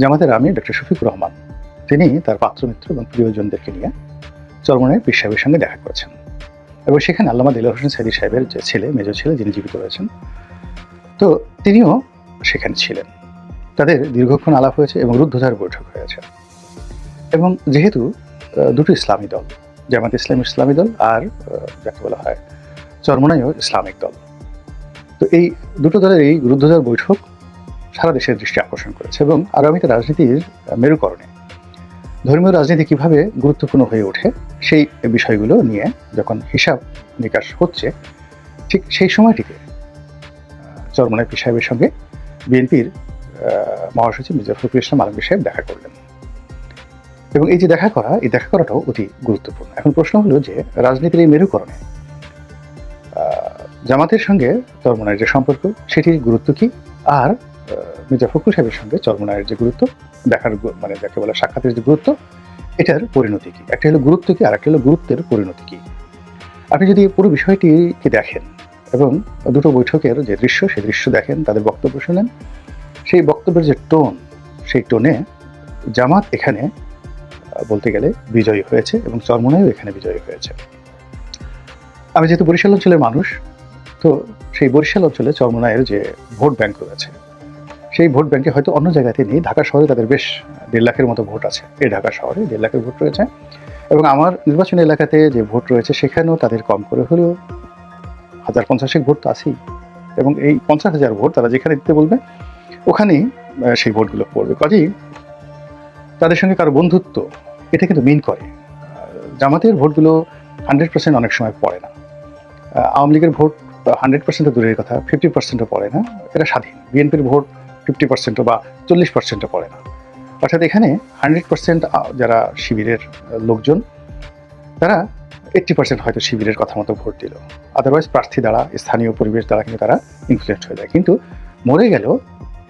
জামাতের আমি ডক্টর শফিকুর রহমান। তিনি তার পাত্রমিত্র এবং প্রিয়জনদেরকে নিয়ে চরমনায় পীর সাহেবের সঙ্গে দেখা করেছেন। এবং সেখানে আল্লামা দিল হোসেন সাইদি সাহেবের যে ছেলে মেজ ছেলে, যিনি জীবিত রয়েছেন, তো তিনিও সেখানে ছিলেন। তাদের দীর্ঘক্ষণ আলাপ হয়েছে এবং রুদ্ধধার বৈঠক হয়েছে। এবং যেহেতু দুটো ইসলামী দল, জামাত ইসলাম ইসলামী দল আর যাকে বলা হয় চরমনাইও ইসলামিক দল। তো এই দুটো দলের এই রুদ্ধধার বৈঠক সারা দেশের দৃষ্টি আকর্ষণ করেছে এবং আগামীতে রাজনীতির মেরুকরণে। ধর্মীয় রাজনীতি কীভাবে গুরুত্বপূর্ণ হয়ে ওঠে সেই বিষয়গুলো নিয়ে যখন হিসাব নিকাশ হচ্ছে, ঠিক সেই সময়টিতে পীর সাহেবের সঙ্গে বিএনপির মহাসচিব মির্জা ফখরুল ইসলাম আলমগীর সাহেব দেখা করলেন। এবং এই যে দেখা করা, এই দেখা করাটাও অতি গুরুত্বপূর্ণ। এখন প্রশ্ন হলো যে, রাজনীতির এই মেরুকরণে জামাতের সঙ্গে চরমনায়ের যে সম্পর্ক, সেটির গুরুত্ব কি? আর মির্জা ফখরুল সাহেবের সঙ্গে চরমনায়ের যে গুরুত্ব, দেখার মানে যাকে বলে সাক্ষাতের যে গুরুত্ব, এটার পরিণতি কি? একটা হলো গুরুত্ব কি আর একটা হলো গুরুত্বের পরিণতি কি? আপনি যদি পুরো বিষয়টিকে দেখেন এবং দুটো বৈঠকের যে দৃশ্য সেই দৃশ্য দেখেন, তাদের বক্তব্য শুনেন, সেই বক্তব্যের যে টোন, সেই টোনে জামাত এখানে বলতে গেলে বিজয়ী হয়েছে এবং চরমনাইও এখানে বিজয়ী হয়েছে। আমি যেহেতু বরিশাল অঞ্চলের মানুষ, তো সেই বরিশাল অঞ্চলে চরমনাইয়ের যে ভোট ব্যাংক রয়েছে সেই ভোট ব্যাংকে হয়তো অন্য জায়গাতে নেই, ঢাকা শহরে তাদের বেশ দেড় লাখের মতো ভোট আছে। এই ঢাকা শহরে দেড় লাখের ভোট রয়েছে। এবং আমার নির্বাচন এলাকাতে যে ভোট রয়েছে, সেখানেও তাদের কম করে হলেও হাজার পঞ্চাশেক ভোট তো আছেই। এবং এই পঞ্চাশ হাজার ভোট তারা যেখানে দিতে বলবে, ওখানেই সেই ভোটগুলো পড়বে। কাজেই তাদের সঙ্গে কারও বন্ধুত্ব, এটা কিন্তু মিন করে। জামাতের ভোটগুলো হান্ড্রেড পার্সেন্ট অনেক সময় পড়ে না। আওয়ামী লীগের ভোট হান্ড্রেড পার্সেন্ট দূরের কথা, ফিফটি পার্সেন্টও পড়ে না। এটা স্বাধীন। বিএনপির ভোট ফিফটি পার্সেন্টও বা চল্লিশ পার্সেন্টও পড়ে না। অর্থাৎ এখানে হান্ড্রেড পার্সেন্ট যারা শিবিরের লোকজন, তারা এইট্টি পার্সেন্ট হয়তো শিবিরের কথা মতো ভোট দিল। আদারওয়াইজ প্রার্থী দ্বারা, স্থানীয় পরিবেশ দ্বারা কিন্তু তারা ইনফ্লুয়েন্স হয়ে যায়। কিন্তু মরে গেল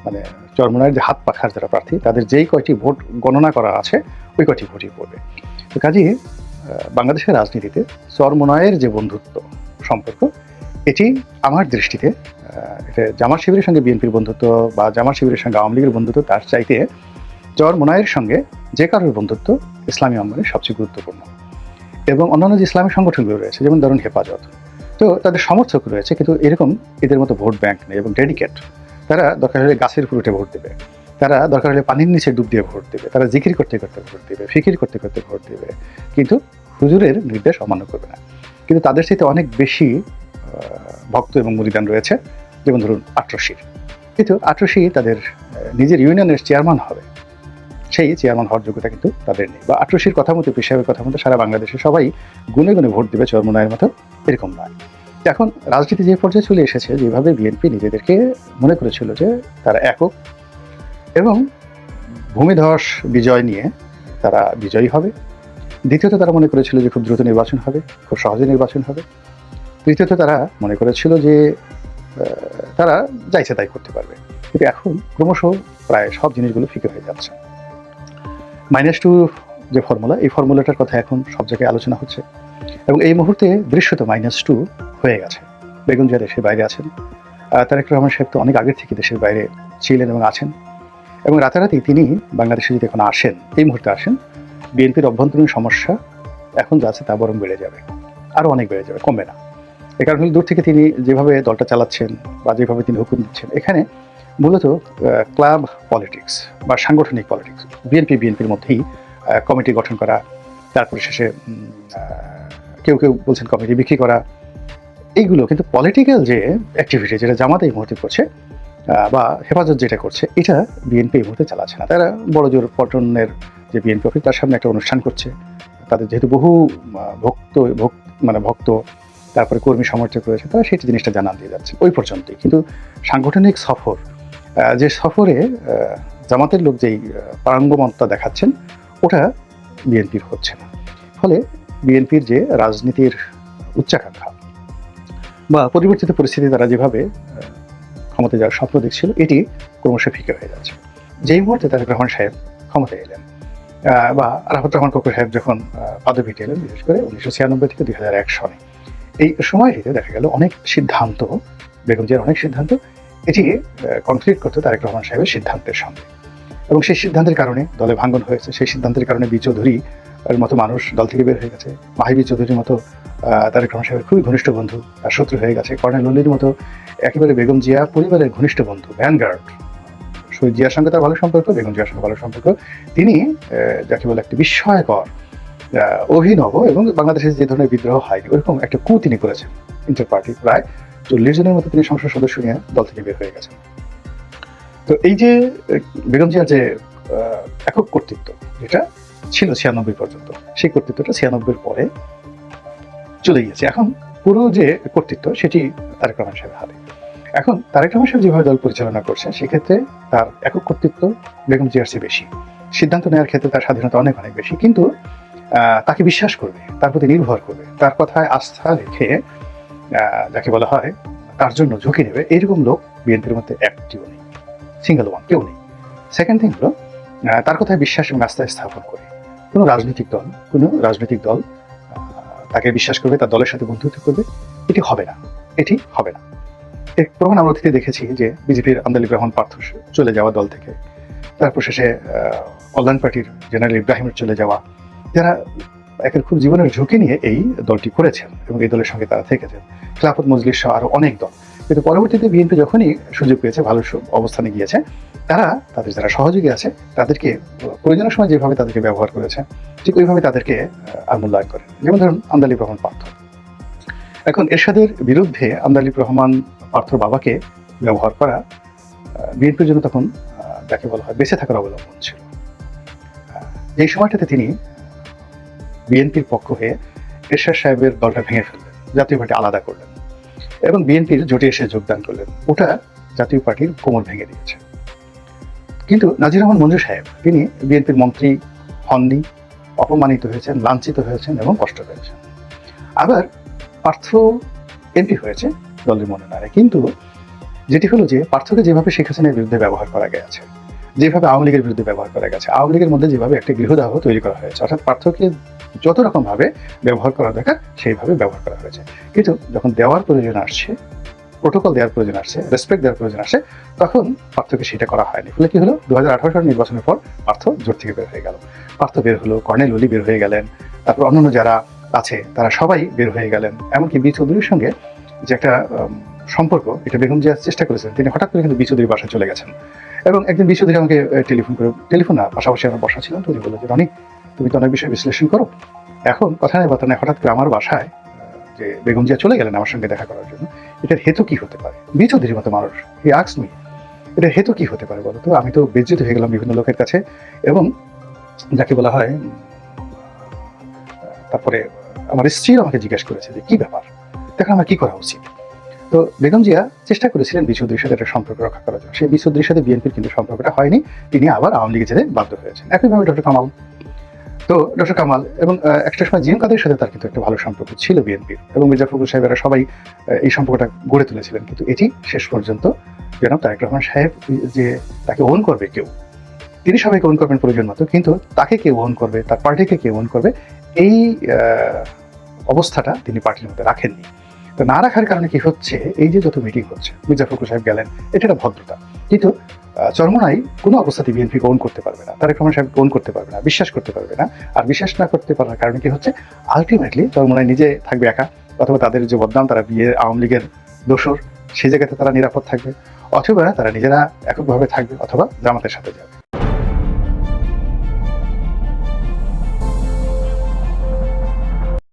মানে চরমনায়ের যে হাত পাখার যারা প্রার্থী, তাদের যেই কয়টি ভোট গণনা করা আছে, ওই কয়টি ভোটই পড়বে। তো কাজেই বাংলাদেশের রাজনীতিতে চরমনায়ের যে বন্ধুত্ব, সম্পর্ক, এটি আমার দৃষ্টিতে এটা জামাত শিবিরের সঙ্গে বিএনপির বন্ধুত্ব বা জামাত শিবিরের সঙ্গে আওয়ামী লীগের বন্ধুত্ব, তার চাইতে চরমনায়ের সঙ্গে যে কারোর বন্ধুত্ব ইসলামী আন্দোলনের সবচেয়ে গুরুত্বপূর্ণ। এবং অন্যান্য যে ইসলামী সংগঠনগুলো রয়েছে, যেমন ধরুন হেফাজত, তো তাদের সমর্থক রয়েছে, কিন্তু এরকম এদের মতো ভোট ব্যাংক নেই এবং ডেডিকেট, তারা দরকার হলে গাছের উঠে ভোট দেবে, তারা দরকার হলে পানির নিচে ডুব দিয়ে ভোট দেবে, তারা জিকির করতে করতে ভোট দেবে, ফিকির করতে করতে ভোট দেবে, কিন্তু হুজুরের নির্দেশ অমান্য করবে না। কিন্তু তাদের সাথে অনেক বেশি ভক্ত এবং মুরিদান রয়েছে। যেমন ধরুন আটরশির কিন্তু আটরশি তাদের নিজের ইউনিয়নের চেয়ারম্যান হবে। সেই চেয়ারম্যান হওয়ার যোগ্যতা কিন্তু তাদের নেই। বা আটরশির কথা মতো পেশাবের কথা মতো সারা বাংলাদেশে সবাই গুনে গুনে ভোট দেবে চরমনায়ের মতো এরকম নয়। এখন রাজনীতি যে পর্যায়ে চলে এসেছে, যেভাবে বিএনপি নিজেদেরকে মনে করেছিল যে তারা একক এবং ভূমিধস বিজয় নিয়ে তারা বিজয়ী হবে। দ্বিতীয়ত তারা মনে করেছিল যে খুব দ্রুত নির্বাচন হবে, খুব সহজে নির্বাচন হবে। তৃতীয়ত তারা মনে করেছিল যে তারা যাইছে তাই করতে পারবে। কিন্তু এখন ক্রমশ প্রায় সব জিনিসগুলো ফিকে হয়ে যাচ্ছে। মাইনাস টু যে ফর্মুলা এই ফর্মুলাটার কথা এখন সব জায়গায় আলোচনা হচ্ছে। এবং এই মুহূর্তে দৃশ্যত মাইনাস টু হয়ে গেছে। বেগুন জিয়া দেশের বাইরে আছেন। তারেক রহমান সাহেব তো অনেক আগের থেকে দেশের বাইরে ছিলেন এবং আছেন। এবং রাতারাতি তিনি বাংলাদেশে যদি এখন আসেন, এই মুহূর্তে আসেন, বিএনপির অভ্যন্তরীণ সমস্যা এখন যা আছে তা বরং বেড়ে যাবে। আরও অনেক বেড়ে যাবে, কমবে না। এ কারণে দূর থেকে তিনি যেভাবে দলটা চালাচ্ছেন বা যেভাবে তিনি হুকুম দিচ্ছেন, এখানে মূলত ক্লাব পলিটিক্স বা সাংগঠনিক পলিটিক্স, বিএনপি, বিএনপির মধ্যেই কমিটি গঠন করা, তারপরে শেষে কেউ কেউ বলছেন কমিটি বিক্রি করা, এইগুলো কিন্তু পলিটিক্যাল যে অ্যাক্টিভিটি যেটা জামাত এই মুহূর্তে করছে বা হেফাজত যেটা করছে, এটা বিএনপি এই মুহূর্তে চালাচ্ছে না। তারা বড় জোর পটনের যে বিএনপি অফিস তার সামনে একটা অনুষ্ঠান করছে, তাদের যেহেতু বহু ভক্ত ভক মানে ভক্ত তারপরে কর্মী সমর্থক রয়েছে, তারা সেই জিনিসটা জানান দিয়ে যাচ্ছে। ওই পর্যন্তই। কিন্তু সাংগঠনিক সফর যে সফরে জামাতের লোক যেই পারঙ্গমতা দেখাচ্ছেন, ওটা বিএনপির হচ্ছে না। ফলে বিএনপির যে রাজনীতির উচ্চাকাঙ্ক্ষা বা পরিবর্তিত পরিস্থিতি তারা যেভাবে ক্ষমতায় যাওয়ার স্বপ্ন দেখছিল, এটি ক্রমশ ফিকে হয়ে যাচ্ছে। যেই মুহূর্তে তারেক রহমান সাহেব ক্ষমতায় এলেন বা রাহত রহমান ককুর সাহেব যখন পদবীতে এলেন, বিশেষ করে উনিশশো ছিয়ানব্বই থেকে দুই হাজার এক সনে এই সময়টিতে দেখা গেল অনেক সিদ্ধান্ত, বেগম জিয়ার অনেক সিদ্ধান্ত, এটি কনফ্লিক্ট করতো তারেক রহমান সাহেবের সিদ্ধান্তের সঙ্গে এবং সেই সিদ্ধান্তের কারণে দলে ভাঙ্গন হয়েছে, সেই সিদ্ধান্তের কারণে বি চৌধুরী, এর মতো মানুষ দল থেকে বের হয়ে গেছে। মাহিবি চৌধুরীর মতো তারেক রহমান সাহেবের খুবই ঘনিষ্ঠ বন্ধু আর শত্রু হয়ে গেছে। কর্নেল ললির মতো একেবারে বেগম জিয়া পরিবারের ঘনিষ্ঠ বন্ধু ভ্যানগার্ড শহীদ জিয়ার সঙ্গে তার ভালো সম্পর্ক, বেগম জিয়ার সঙ্গে ভালো সম্পর্ক। তিনি যাকে বলে একটি বিস্ময়কর অভিনব এবং বাংলাদেশে যে ধরনের বিদ্রোহ হয় ওরকম একটা কু তিনি করেছেন ইন্টার পার্টি প্রায় চল্লিশ জনের মতো তিনি সংসদ সদস্য নিয়ে দল থেকে বের হয়ে গেছেন। তো এই যে বেগম জিয়ার যে একক কর্তৃত্ব, যেটা ছিল ছিয়ানব্বই পর্যন্ত, সেই কর্তৃত্বটা ছিয়ানব্বইয়ের পরে চলে গিয়েছে। এখন পুরো যে কর্তৃত্ব, সেটি তারেক রহমান সাহেবের হাতে। এখন তারেক রহমান সাহেব যেভাবে দল পরিচালনা করছে সেক্ষেত্রে তার একক কর্তৃত্ব বেগম জিয়ার চেয়ে বেশি। সিদ্ধান্ত নেওয়ার ক্ষেত্রে তার স্বাধীনতা অনেক অনেক বেশি। কিন্তু তাকে বিশ্বাস করবে, তার প্রতি নির্ভর করবে, তার কথায় আস্থা রেখে যাকে বলা হয় তার জন্য ঝুঁকি নেবে এইরকম লোক বিএনপির মধ্যে একটিও নেই সিঙ্গেল ওয়ান কেউ নেই। সেকেন্ড থিং হলো তার কথায় বিশ্বাস এবং আস্থা স্থাপন করে। কোনো রাজনৈতিক দল, কোনো রাজনৈতিক দল তাকে বিশ্বাস করবে, তার দলের সাথে বন্ধুত্ব করবে, এটি হবে না, এটি হবে না। এর প্রমাণ আমরা অতীতে দেখেছি যে বিজেপির আমদালিব রহমান পার্থ চলে যাওয়া দল থেকে, তারপর শেষে কল্যাণ পার্টির জেনারেল ইব্রাহিমের চলে যাওয়া যারা একের খুব জীবনের ঝুঁকি নিয়ে এই দলটি করেছেন এবং এই দলের সঙ্গে তারা থেকেছেন। খেলাফত মজলিস সহ আরও অনেক দল। কিন্তু পরবর্তীতে বিএনপি যখনই সুযোগ পেয়েছে ভালো অবস্থানে গিয়েছে, তারা, তাদের যারা সহযোগী আছে, তাদেরকে প্রয়োজনের সময় যেভাবে তাদেরকে ব্যবহার করেছে, ঠিক ওইভাবে তাদেরকে আর মূল্যায়ন করে। যেমন ধরুন আমদালিব রহমান পার্থ। এখন এরশাদের বিরুদ্ধে আমদালিব রহমান পার্থর বাবাকে ব্যবহার করা বিএনপির জন্য তখন যাকে বলা হয় বেঁচে থাকার অবলম্বন ছিল। এই সময়টাতে তিনি বিএনপির পক্ষ হয়ে এরশাদ সাহেবের দলটা ভেঙে ফেললেন, জাতীয় পার্টি আলাদা করলেন এবং বিএনপির জোটে এসে যোগদান করলেন। ওটা জাতীয় পার্টির কোমর ভেঙে দিয়েছে। কিন্তু নাজির রহমান মঞ্জু সাহেব, তিনি বিএনপির মন্ত্রী হননি, অপমানিত হয়েছেন, লাঞ্ছিত হয়েছেন এবং কষ্ট পেয়েছেন। আবার পার্থ এমপি হয়েছে দলের মনে মনোনয়নে। কিন্তু যেটি হলো যে পার্থকে যেভাবে শেখ হাসিনার বিরুদ্ধে ব্যবহার করা গেছে যেভাবে আওয়ামী লীগের বিরুদ্ধে ব্যবহার করা গেছে, আওয়ামী লীগের মধ্যে যেভাবে একটা গৃহদাহ তৈরি করা হয়েছে, অর্থাৎ পার্থকে যত রকম ভাবে ব্যবহার করা দরকার, সেইভাবে ব্যবহার করা হয়েছে। কিন্তু যখন দেওয়ার প্রয়োজন আসছে প্রোটোকল দেওয়ার প্রয়োজন আসছে রেসপেক্ট দেওয়ার প্রয়োজন আসে তখন পার্থকে সেটা করা হয়নি। ফলে কি হলো? দু হাজার আঠারো সালের নির্বাচনের পর পার্থ জোট থেকে বের হয়ে গেল। পার্থ বের হলো, কর্নেল অলি বের হয়ে গেলেন, তারপর অন্যান্য যারা আছে, তারা সবাই বের হয়ে গেলেন। এমনকি বি চৌধুরীর সঙ্গে যে একটা সম্পর্ক, এটা বেগম জিয়া চেষ্টা করেছেন, তিনি হঠাৎ করে কিন্তু বি চৌধুরীর বাসায় চলে গেছেন। এবং একদিন বি আমাকে টেলিফোন করে, টেলিফোন না, পাশাপাশি আমার বসা ছিলাম তুমি বলল যে, রনি, তুমি তো অনেক বিষয় বিশ্লেষণ করো। এখন কথা নেই বার্তা নেই হঠাৎ করে আমার বাসায় যে বেগম জিয়া চলে গেলেন আমার সঙ্গে দেখা করার জন্য, এটার হেতু কি হতে পারে? বিচৌধুরীর মতো মানুষ, হি আক্স মি, এটার হেতু কি হতে পারে বলো তো? আমি তো বেজ্জিত হয়ে গেলাম বিভিন্ন লোকের কাছে এবং যাকে বলা হয়, তারপরে আমার স্ত্রী আমাকে জিজ্ঞেস করেছে যে, কি ব্যাপার? দেখেন আমার কি করা উচিত? তো বেগম জিয়া চেষ্টা করেছিলেন বিচৌধুরীর সাথে একটা সম্পর্ক রক্ষা করার জন্য। সেই বিচৌধুরীর সাথে বিএনপির কিন্তু সম্পর্কটা হয়নি। তিনি আবার আওয়ামী লীগে যেতে বাধ্য হয়েছেন। একইভাবে ডক্টর কামাল। তো ডক্টর কামাল এবং একটা সময় জিএম কাদের সাথে তার কিন্তু একটা ভালো সম্পর্ক ছিল বিএনপির এবং মির্জা ফখরুল সাহেবেরা সবাই এই সম্পর্কটা গড়ে তুলেছিলেন। কিন্তু এটি শেষ পর্যন্ত যেন তারেক রহমান সাহেব যে তাকে ওন করবে কেউ, তিনি সবাইকে ওন করবেন প্রয়োজন মতো, কিন্তু তাকে কে ওন করবে, তার পার্টিকে কে ওন করবে, এই অবস্থাটা তিনি পার্টির মধ্যে রাখেননি। তো না রাখার কারণে কি হচ্ছে? এই যে যত মিটিং হচ্ছে মির্জা সাহেব গেলেন এটা একটা ভদ্রতা। কিন্তু চরমনাই কোনো অবস্থাতে বিএনপি ওন করতে পারবে না, তারেক রহমান সাহেব ওন করতে পারবে না, বিশ্বাস করতে পারবে না। আর বিশ্বাস না করতে পারার কারণে কি হচ্ছে? আলটিমেটলি চরমনাই নিজে থাকবে একা, অথবা তাদের যে বদনাম, তারা বিয়ে, আওয়ামী লীগের দোসর সেই জায়গাতে তারা নিরাপদ থাকবে। অথবা তারা নিজেরা এককভাবে থাকবে, অথবা জামাতের সাথে যাবে।